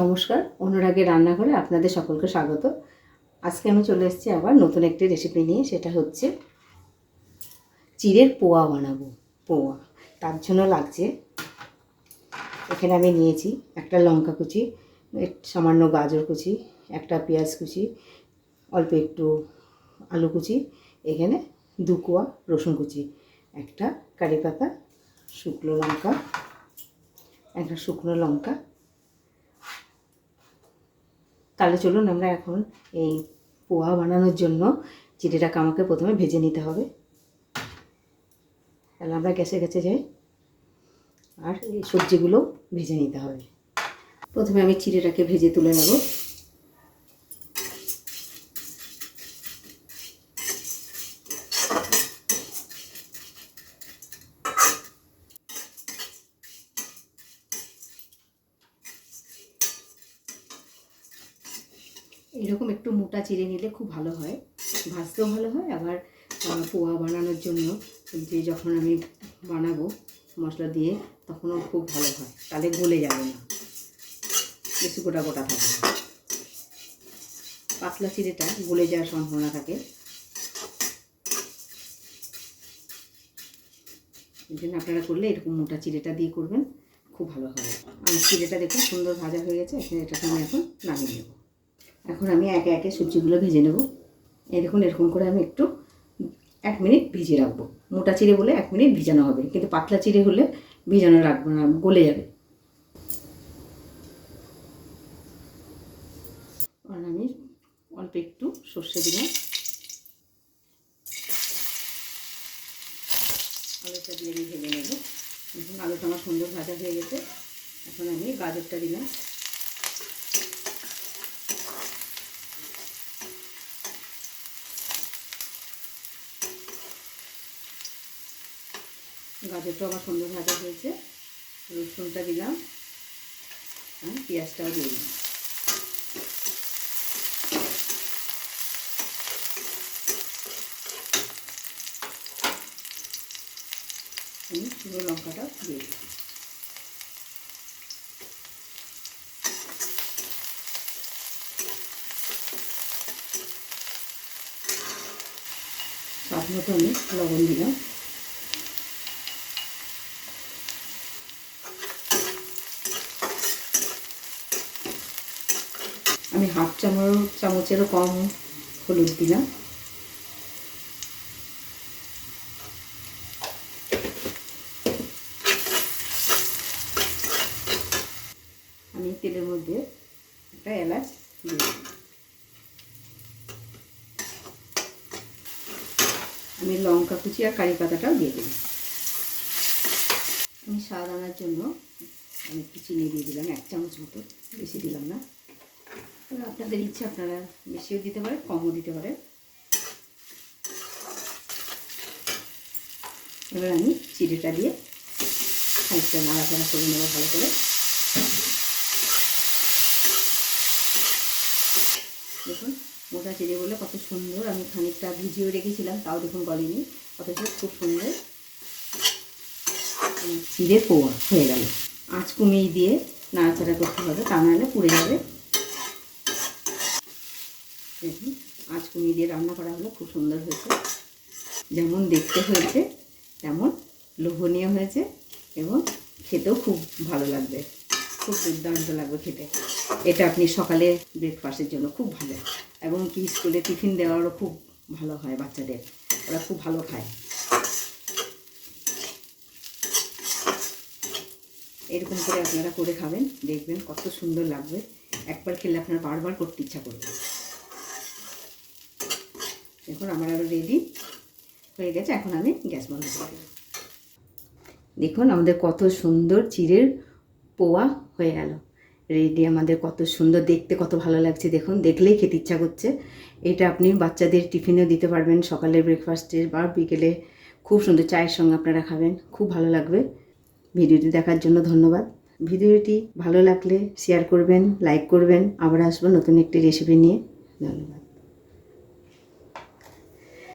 নমস্কার, অনুরাগের রান্নাঘরে আপনাদের সকলকে স্বাগত। আজকে আমি চলে এসেছি আবার নতুন একটি রেসিপি নিয়ে, সেটা হচ্ছে চিড়ের পোয়া বানাবো, পোয়া। তার জন্য লাগছে, এখানে আমি নিয়েছি একটা লঙ্কা কুচি সামান্য গাজর কুচি, একটা পেঁয়াজ কুচি, অল্প একটু আলু কুচি, এখানে দু কোয়া রসুন কুচি, একটা কারি পাতা, শুকনো লঙ্কা, একটা শুকনো লঙ্কা তাহলে চলুন আমরা এখন এই পোহা বানানোর জন্য চিড়েটাকে আমাকে প্রথমে ভেজে নিতে হবে। তাহলে আমরা গ্যাসে গেছে যাই আর এই সবজিগুলো ভেজে নিতে হবে। প্রথমে আমি চিড়েটাকে ভেজে তুলে নেব। এরকম একটু মোটা চিড়ে নিলে খুব ভালো হয়, ভাজতেও ভালো হয়। আবার পোহা বানানোর জন্য যে যখন আমি বানাবো মশলা দিয়ে, তখনও খুব ভালো হয়। তাহলে গলে যাবে না। বেশি গোটা গোটা থাকবে পাতলা চিড়েটা গলে যাওয়ার সম্ভাবনা থাকে। এই জন্য আপনারা করলে এরকম মোটা চিড়েটা দিয়ে করবেন, খুব ভালো হবে। আমার চিড়েটা দেখুন সুন্দর ভাজা হয়ে গেছে, এখন এটাকে আমি এখন নামিয়ে নেব। এখন আমি একে একে সবজিগুলো ভেজে নেব। এই দেখুন, এরকম করে আমি একটু এক মিনিট ভিজিয়ে রাখব। মোটা চিড়ে বলে এক মিনিট ভিজানো হবে, কিন্তু পাতলা চিড়ে হলে ভিজানো রাখব না, গলে যাবে। আর আমি অল্প একটু সর্ষে দিলাম। আলুটা দিয়ে আমি ভেজে নেব। দেখুন, আলুটা আমার সুন্দর ভাজা হয়ে গেছে। এখন আমি গাজরটা দিলাম। গাজরটা আমার সুন্দর ভাজা হয়েছে। রসুনটা দিলাম। আর পেঁয়াজটাও দিয়ে দিলাম। আমি শুকনো লঙ্কাটাও দিয়ে দিলাম। স্বাদ মতো আমি লবণ দিলাম। আমি হাফ চামচ, চামচেরও কম হলুদ দিলাম। আমি তেলের মধ্যে একটা এলাচ দিয়ে আমি লঙ্কা কুচি আর কারি পাতাটাও দিয়ে দিলাম। আমি স্বাদ আনার জন্য আমি একটু চিনি দিয়ে দিলাম, এক চামচ মতো, বেশি দিলাম না। আপনাদের ইচ্ছা, আপনারা বেশিও দিতে পারেন, কমও দিতে পারেন। এবার আমি চিড়েটা দিয়ে খানিকটা নাড়াচাড়া করে নেব ভালো করে। দেখুন, মোটা চিড়ে বলে কত সুন্দর, আমি খানিকটা ভিজিয়ে রেখেছিলাম, তাও দেখুন গলেনি, অথচ খুব সুন্দর। চিড়ে পোয়া হয়ে গেল। আঁচ কমিয়ে দিয়ে নাড়াচাড়া করতে হবে, তা নাহলে পুড়ে যাবে। দেখুন আঁচ কমিয়ে দিয়ে রান্না করা হলো খুব সুন্দর হয়েছে। যেমন দেখতে হয়েছে, তেমন লোভনীয় হয়েছে এবং খেতেও খুব ভালো লাগবে। খুব দুর্দান্ত লাগবে খেতে। এটা আপনি সকালে ব্রেকফাস্টের জন্য খুব ভালো। এবং কি স্কুলে টিফিন দেওয়ারও খুব ভালো হয় বাচ্চাদের। ওরা খুব ভালো খায়। এরকম করে আপনারা করে খাবেন, দেখবেন কত সুন্দর লাগবে। একবার খেলে আপনার বারবার করতে ইচ্ছা করবে। দেখুন আমার আরও রেডি হয়ে গেছে, এখন আমি গ্যাস বন্ধ করে দেখুন আমাদের কত সুন্দর চিড়ের পোয়া হয়ে গেল। রেডি আমাদের কত সুন্দর, দেখতে কত ভালো লাগছে, দেখুন, দেখলেই খেতে ইচ্ছা করছে। এটা আপনি বাচ্চাদের টিফিনেও দিতে পারবেন সকালের ব্রেকফাস্টে বা বিকেলে। খুব সুন্দর চায়ের সঙ্গে আপনারা খাবেন, খুব ভালো লাগবে। ভিডিওটি দেখার জন্য ধন্যবাদ। ভিডিওটি ভালো লাগলে শেয়ার করবেন লাইক করবেন। আবার আসব নতুন একটি রেসিপি নিয়ে। ধন্যবাদ।